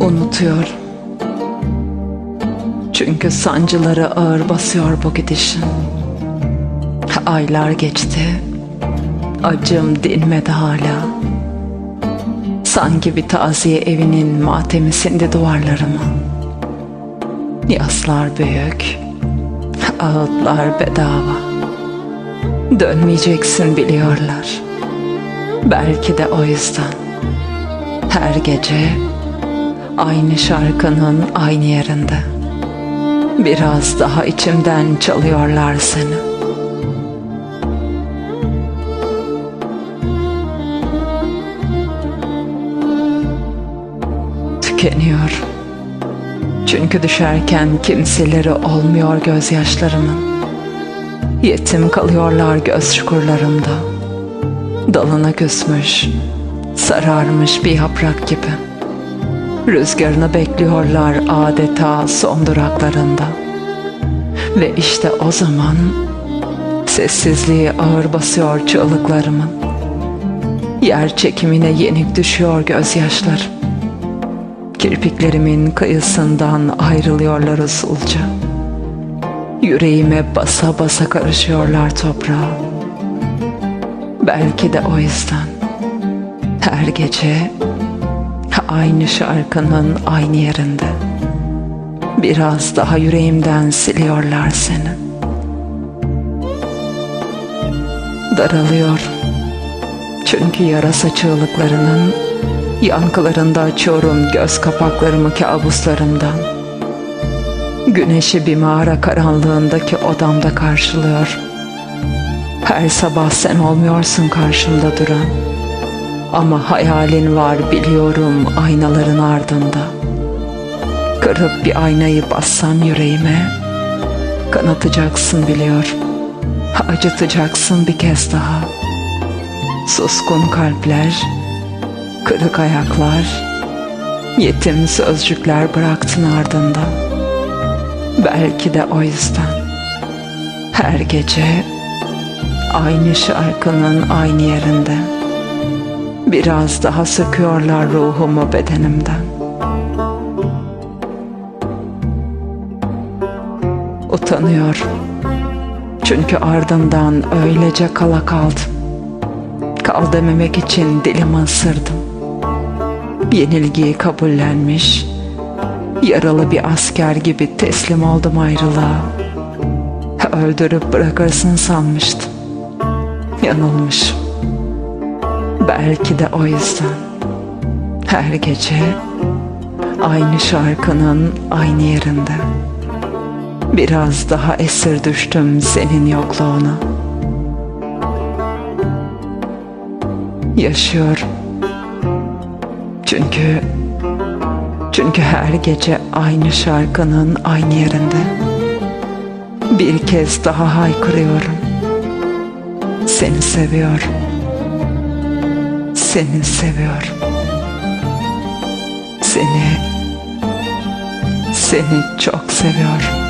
Unutuyorum. Çünkü sancıları ağır basıyor bu gidişin. Aylar geçti. Acım dinmedi hala. Sanki bir taziye evinin matemi sindi duvarlarıma. Yaslar büyük. Ağıtlar bedava. Dönmeyeceksin biliyorlar. Belki de o yüzden. Her gece aynı şarkının aynı yerinde. Biraz daha içimden çalıyorlar seni. Tükeniyor. Çünkü düşerken kimseleri olmuyor gözyaşlarımın. Yetim kalıyorlar göz çukurlarımda. Dalına küsmüş, sararmış bir yaprak gibi. Rüzgarını bekliyorlar adeta son duraklarında. Ve işte o zaman sessizliği ağır basıyor çığlıklarımın. Yer çekimine yenik düşüyor gözyaşlarım. Kirpiklerimin kıyısından ayrılıyorlar usulca. Yüreğime basa basa karışıyorlar toprağa. Belki de o yüzden her gece aynı şarkının aynı yerinde. Biraz daha yüreğimden siliyorlar seni. Daralıyorum. Çünkü yarasa çığlıklarının yankılarında açıyorum göz kapaklarımı kabuslarımdan. Güneşi bir mağara karanlığındaki odamda karşılıyor. Her sabah sen olmuyorsun karşımda duran. Ama hayalin var biliyorum aynaların ardında. Kırıp bir aynayı bassan yüreğime, kanatacaksın biliyorum. Acıtacaksın bir kez daha. Suskun kalpler, kırık ayaklar, yetim sözcükler bıraktın ardında. Belki de o yüzden her gece aynı şarkının aynı yerinde. Biraz daha sıkıyorlar ruhumu bedenimden. Utanıyorum. Çünkü ardından öylece kala kaldım. Kal dememek için dilimi ısırdım. Yenilgiyi kabullenmiş, yaralı bir asker gibi teslim oldum ayrılığa. Öldürüp bırakırsın sanmıştım. Yanılmışım. Belki de o yüzden her gece aynı şarkının aynı yerinde. Biraz daha esir düştüm senin yokluğuna. Yaşıyorum. Çünkü çünkü her gece aynı şarkının aynı yerinde. Bir kez daha haykırıyorum. Seni seviyorum. Seni seviyorum. Seni, seni çok seviyorum.